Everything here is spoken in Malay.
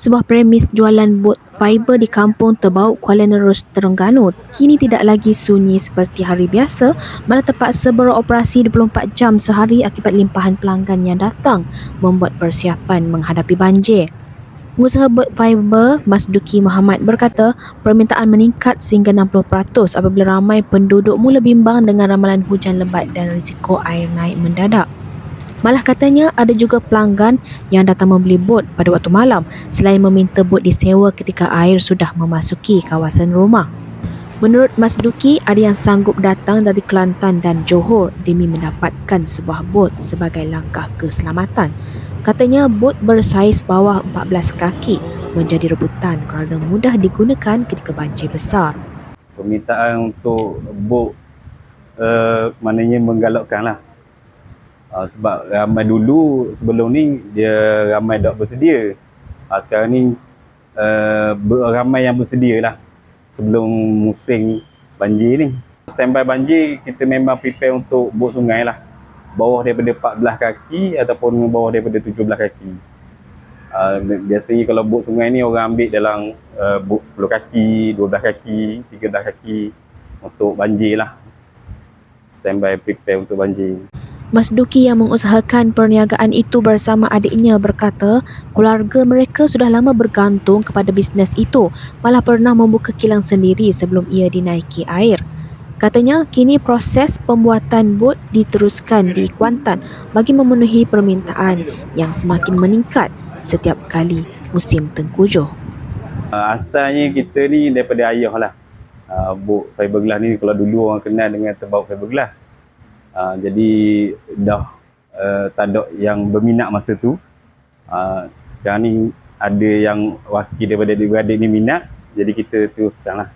Sebuah premis jualan bot fiber di kampung Terbau, Kuala Nerus, Terengganu kini tidak lagi sunyi seperti hari biasa malah terpaksa beroperasi 24 jam sehari akibat limpahan pelanggan yang datang membuat persiapan menghadapi banjir. Pengusaha bot fiber Mas Duki Muhammad berkata permintaan meningkat sehingga 60% apabila ramai penduduk mula bimbang dengan ramalan hujan lebat dan risiko air naik mendadak. Malah katanya ada juga pelanggan yang datang membeli bot pada waktu malam selain meminta bot disewa ketika air sudah memasuki kawasan rumah. Menurut Mas Duki, ada yang sanggup datang dari Kelantan dan Johor demi mendapatkan sebuah bot sebagai langkah keselamatan. Katanya bot bersaiz bawah 14 kaki menjadi rebutan kerana mudah digunakan ketika banjir besar. permintaan untuk bot uh, maknanya menggalakkan lah uh, sebab ramai dulu sebelum ni dia ramai tak bersedia uh, sekarang ni uh, ramai yang bersedia lah sebelum musim banjir ni standby banjir kita memang prepare untuk bot sungai lah bawah daripada 14 kaki ataupun bawah daripada 17 kaki Uh, biasanya kalau bot sungai ni orang ambil dalam uh, bot 10 kaki, 12 kaki, 13 kaki untuk banjir lah. Standby prepare untuk banjir. Mas Duki yang mengusahakan perniagaan itu bersama adiknya berkata keluarga mereka sudah lama bergantung kepada bisnes itu malah pernah membuka kilang sendiri sebelum ia dinaiki air. Katanya kini proses pembuatan bot diteruskan di Kuantan bagi memenuhi permintaan yang semakin meningkat setiap kali musim tengkujuh. Uh, asalnya kita ni daripada ayah lah. Uh, bot fiberglass ni kalau dulu orang kenal dengan terbau fiberglass. Uh, jadi dah uh, tak ada yang berminat masa tu. Uh, sekarang ni ada yang wakil daripada adik-beradik ni minat. Jadi kita teruskan lah.